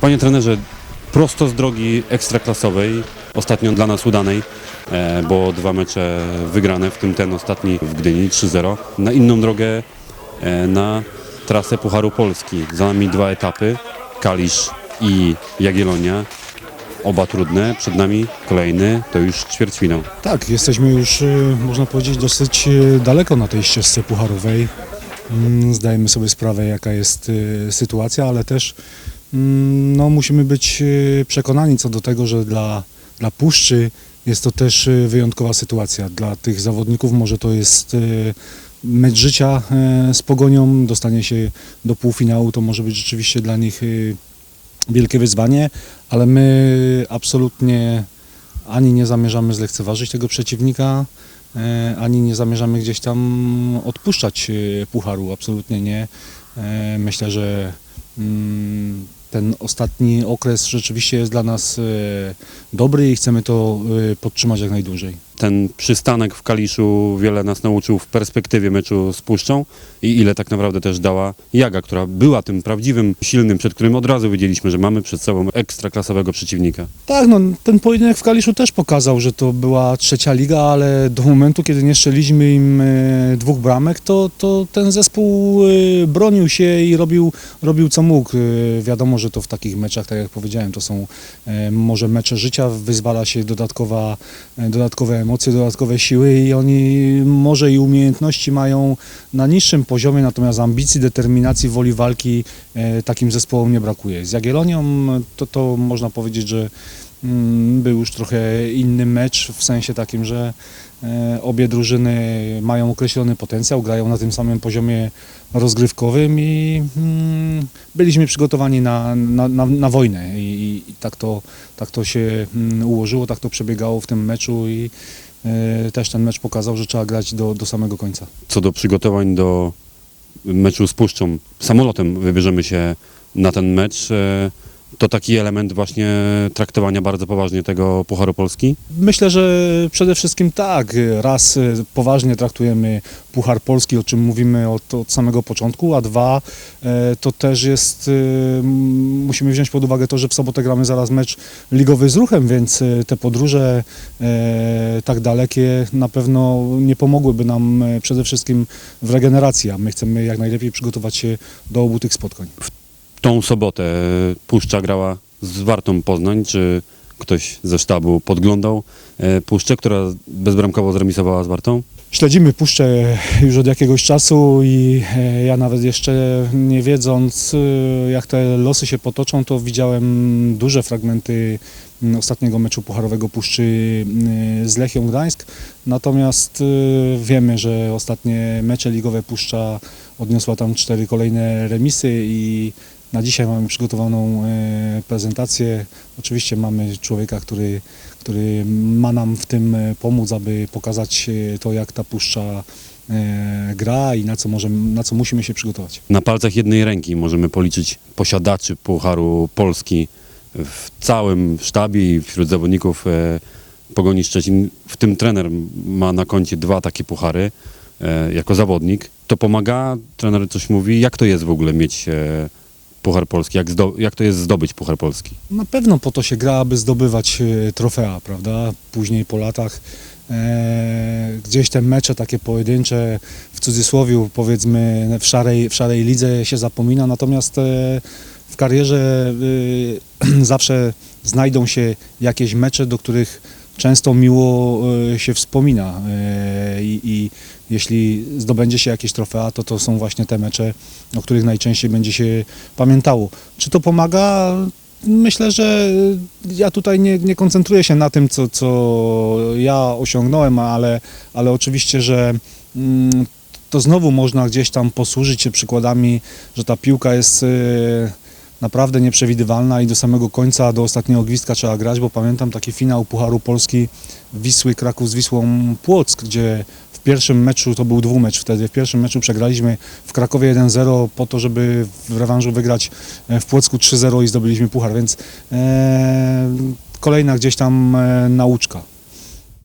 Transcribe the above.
Panie trenerze, prosto z drogi ekstraklasowej, ostatnio dla nas udanej, e, bo dwa mecze wygrane, w tym ten ostatni w Gdyni 3-0, na inną drogę, e, na trasę Pucharu Polski. Za nami dwa etapy, Kalisz i Jagiellonia. Oba trudne, przed nami kolejny, to już ćwierćfinał. Tak, jesteśmy już, y, można powiedzieć, dosyć y, daleko na tej ścieżce pucharowej. Mm, Zdajemy sobie sprawę, jaka jest y, sytuacja, ale też mm, no, musimy być y, przekonani co do tego, że dla, dla Puszczy jest to też y, wyjątkowa sytuacja. Dla tych zawodników może to jest mecz życia y, z Pogonią, dostanie się do półfinału, to może być rzeczywiście dla nich wielkie wyzwanie, ale my absolutnie ani nie zamierzamy zlekceważyć tego przeciwnika, e, ani nie zamierzamy gdzieś tam odpuszczać e, pucharu, absolutnie nie. E, Myślę, że mm, ten ostatni okres rzeczywiście jest dla nas e, dobry i chcemy to e, podtrzymać jak najdłużej. Ten przystanek w Kaliszu wiele nas nauczył w perspektywie meczu z Puszczą i ile tak naprawdę też dała Jaga, która była tym prawdziwym, silnym, przed którym od razu wiedzieliśmy, że mamy przed sobą ekstraklasowego przeciwnika. Tak, no ten pojedynek w Kaliszu też pokazał, że to była trzecia liga, ale do momentu, kiedy nie strzeliliśmy im e, dwóch bramek, to, to ten zespół e, bronił się i robił, robił co mógł. E, Wiadomo, że to w takich meczach, tak jak powiedziałem, to są może mecze życia, wyzwala się dodatkowa, dodatkowe emocje, dodatkowe siły i oni może i umiejętności mają na niższym poziomie, natomiast ambicji, determinacji, woli walki e, takim zespołom nie brakuje. Z Jagiellonią to, to można powiedzieć, że mm, był już trochę inny mecz w sensie takim, że e, obie drużyny mają określony potencjał, grają na tym samym poziomie rozgrywkowym i mm, byliśmy przygotowani na, na, na, na wojnę I, i tak, to, tak to się mm, ułożyło, tak to przebiegało w tym meczu i e, też ten mecz pokazał, że trzeba grać do, do samego końca. Co do przygotowań do meczu z Puszczą, samolotem wybierzemy się na ten mecz. To taki element właśnie traktowania bardzo poważnie tego Pucharu Polski. Myślę, że przede wszystkim tak. Raz y, poważnie traktujemy Puchar Polski, o czym mówimy od, od samego początku, a dwa e, to też jest, y, musimy wziąć pod uwagę to, że w sobotę gramy zaraz mecz ligowy z ruchem, więc y, te podróże tak dalekie na pewno nie pomogłyby nam przede wszystkim w regeneracji, a my chcemy jak najlepiej przygotować się do obu tych spotkań. Tą sobotę Puszcza grała z Wartą Poznań. Czy ktoś ze sztabu podglądał e, Puszczę, która bezbramkowo zremisowała z Wartą? Śledzimy puszczę już od jakiegoś czasu i e, ja nawet jeszcze nie wiedząc e, jak te losy się potoczą, to widziałem duże fragmenty ostatniego meczu pucharowego Puszczy z Lechią Gdańsk. Natomiast e, wiemy, że ostatnie mecze ligowe Puszcza odniosła tam cztery kolejne remisy i na dzisiaj mamy przygotowaną e, prezentację. Oczywiście mamy człowieka, który, który ma nam w tym e, pomóc, aby pokazać e, to, jak ta puszcza gra i na co, możemy, na co musimy się przygotować. Na palcach jednej ręki możemy policzyć posiadaczy Pucharu Polski w całym sztabie i wśród zawodników Pogoni Szczecin. W tym trener ma na koncie dwa takie puchary jako zawodnik. To pomaga, trener coś mówi, jak to jest w ogóle mieć Puchar Polski, jak, zdo, jak to jest zdobyć Puchar Polski? Na pewno po to się gra, aby zdobywać e, trofea, prawda? Później po latach e, gdzieś te mecze takie pojedyncze, w cudzysłowie powiedzmy w szarej, w szarej lidze się zapomina, natomiast e, w karierze e, zawsze znajdą się jakieś mecze, do których często miło e, się wspomina e, i, i jeśli zdobędzie się jakieś trofea, to to są właśnie te mecze, o których najczęściej będzie się pamiętało. Czy to pomaga? Myślę, że ja tutaj nie, nie koncentruję się na tym, co, co ja osiągnąłem, ale, ale oczywiście, że mm, to znowu można gdzieś tam posłużyć się przykładami, że ta piłka jest naprawdę nieprzewidywalna i do samego końca, do ostatniego gwizdka trzeba grać, bo pamiętam taki finał Pucharu Polski Wisły Kraków z Wisłą Płock, gdzie w pierwszym meczu, to był dwumecz wtedy, w pierwszym meczu przegraliśmy w Krakowie 1-0 po to, żeby w rewanżu wygrać e, w Płocku 3-0 i zdobyliśmy puchar, więc e, kolejna gdzieś tam e, nauczka.